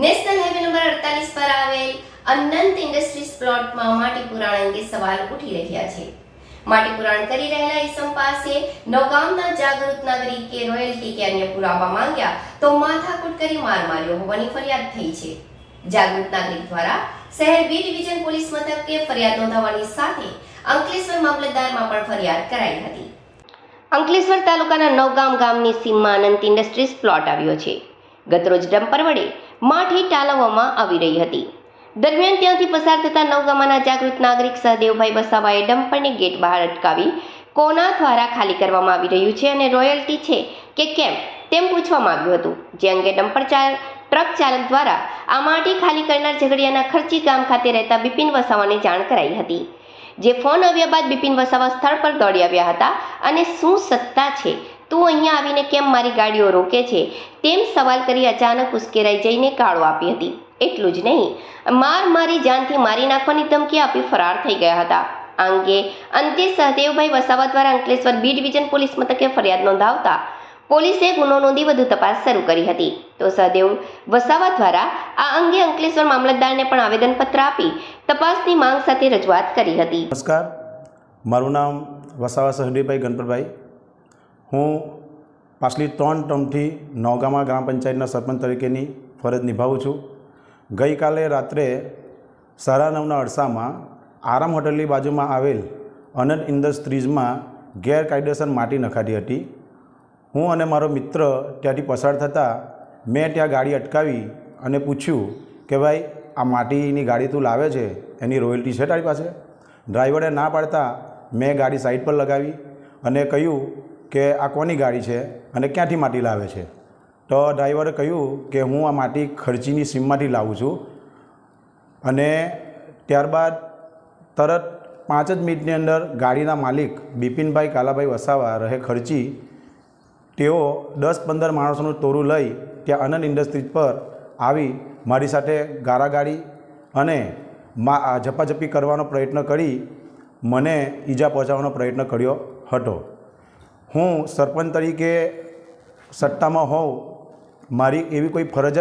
National highway number અડતાલીસ પર આવેલ અનંત ઇન્ડસ્ટ્રીઝ પ્લોટમાં માટી પુરાણ અંગે સવાલ ઉઠી રહ્યા છે. માટી પુરાણ કરી રહેલા ઇસમ પાસે નવગામના જાગૃત નાગરિકે રોયલ્ટી કે અન્ય પુરાવા માંગ્યા તો માથાકૂટ કરી માર માર્યો હોવાની ફરિયાદ થઈ છે. જાગૃત નાગરિક દ્વારા શહેર બી ડિવિઝન પોલીસ મથકે ફરિયાદ નોંધાવવાની સાથે અંકલેશ્વર મામલતદારમાં પણ ફરિયાદ કરાઈ હતી. અંકલેશ્વર તાલુકાના નવગામ ગામની સીમમાં અનંત ઇન્ડસ્ટ્રીઝ પ્લોટ આવ્યો છે. ગતરોજ ડમ્પર વડે માઠી ટાલવવામાં આવી રહી હતી. દરમિયાન ત્યાંથી પસાર થતા નવગામાના જાગૃત નાગરિક સહદેવભાઈ વસાવાએ ડમ્પરને ગેટ બહાર અટકાવી કોના દ્વારા ખાલી કરવામાં આવી રહ્યું છે અને રોયલ્ટી છે કે કેમ તેમ પૂછવામાં આવ્યું હતું. જે અંગે ડમ્પર ચાલ ટ્રક ચાલક દ્વારા આ માટી ખાલી કરનાર ઝઘડિયાના ખર્ચી ગામ ખાતે રહેતા બિપિન વસાવાને જાણ કરાઈ હતી. જે ફોન આવ્યા બાદ બિપિન વસાવા સ્થળ પર દોડી આવ્યા હતા અને શું સત્તા છે તું અહીંયા આવીને કેમ મારી ગાડીઓ રોકે છે? તેમ સવાલ કરી અચાનક ઉશ્કેરાઈ જઈને ગાળો આપી હતી. એટલું જ નહીં. માર મારી જાનથી મારી નાખવાની ધમકી આપી ફરાર થઈ ગયા હતા. અંગે અંતે સહદેવભાઈ વસાવા દ્વારા અંકલેશ્વર બી ડિવિઝન પોલીસ મથકે ફરિયાદ નોંધાવતા પોલીસે ગુનો નોંધી વધુ તપાસ શરૂ કરી હતી. તો સહદેવ વસાવા દ્વારા આ અંગે અંકલેશ્વર મામલતદારને પણ આવેદનપત્ર આપી તપાસની માંગ સાથે રજૂઆત કરી હતી. નમસ્કાર. મારું નામ વસાવા સહદેવભાઈ ગણપતભાઈ. હું પાછલી ત્રણ ટર્મથી નવગામા ગ્રામ પંચાયતના સરપંચ તરીકેની ફરજ નિભાવું છું. ગઈકાલે રાત્રે સાડા નવના અરસામાં આરામ હોટલની બાજુમાં આવેલ અનંત ઇન્ડસ્ટ્રીઝમાં ગેરકાયદેસર માટી નખાતી હતી. હું અને મારો મિત્ર ત્યાંથી પસાર થતાં મેં ત્યાં ગાડી અટકાવી અને પૂછ્યું કે ભાઈ, આ માટીની ગાડી તું લાવે છે? એની રોયલ્ટી છે તારી પાસે? ડ્રાઈવરે ના પાડતા મેં ગાડી સાઈડ પર લગાવી અને કહ્યું કે આ કોની ગાડી છે અને ક્યાંથી માટી લાવે છે? તો ડ્રાઈવરે કહ્યું કે હું આ માટી ખર્ચીની સીમમાંથી લાવું છું અને ત્યારબાદ તરત પાંચ જ મિનિટની અંદર ગાડીના માલિક બિપિનભાઈ કાલાભાઈ વસાવા રહે ખર્ચી. તેઓ દસ પંદર માણસોનું તોરું લઈ ત્યાં અનંત ઇન્ડસ્ટ્રીઝ પર આવી મારી સાથે ગારાગાડી અને મા ઝપાઝપી કરવાનો પ્રયત્ન કરી મને ઈજા પહોંચાડવાનો પ્રયત્ન કર્યો હતો. હું સરપંચ તરીકે સત્તામાં હોઉં, મારી એવી કોઈ ફરજ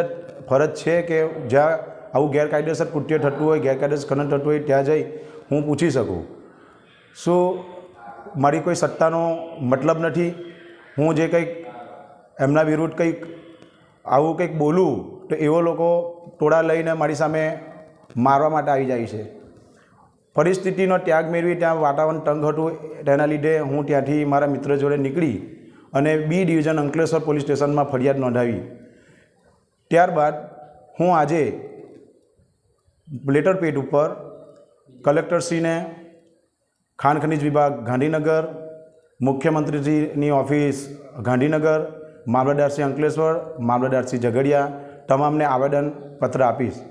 ફરજ છે કે જ્યાં આવું ગેરકાયદેસર કૃત્ય થતું હોય, ગેરકાયદેસર ખનન થતું હોય, ત્યાં જઈ હું પૂછી શકું. શું મારી કોઈ સત્તાનો મતલબ નથી? હું જે કંઈક એમના વિરુદ્ધ કંઈક આવું કંઈક બોલું, તો એવો લોકો ટોળા લઈને મારી સામે મારવા માટે આવી જાય છે. પરિસ્થિતિનો ત્યાગ મેળવી ત્યાં વાતાવરણ તંગ હતું. તેના લીધે હું ત્યાંથી મારા મિત્ર જોડે નીકળી અને બી ડિવિઝન અંકલેશ્વર પોલીસ સ્ટેશનમાં ફરિયાદ નોંધાવી. ત્યારબાદ હું આજે લેટર પેડ ઉપર કલેક્ટરશ્રીને ખાણ ખનિજ વિભાગ ગાંધીનગર, મુખ્યમંત્રીજીની ઓફિસ ગાંધીનગર મામલતદારશ્રી અંકલેશ્વર મામલતદારશ્રી ઝઘડિયા તમામને આવેદનપત્ર આપીશ.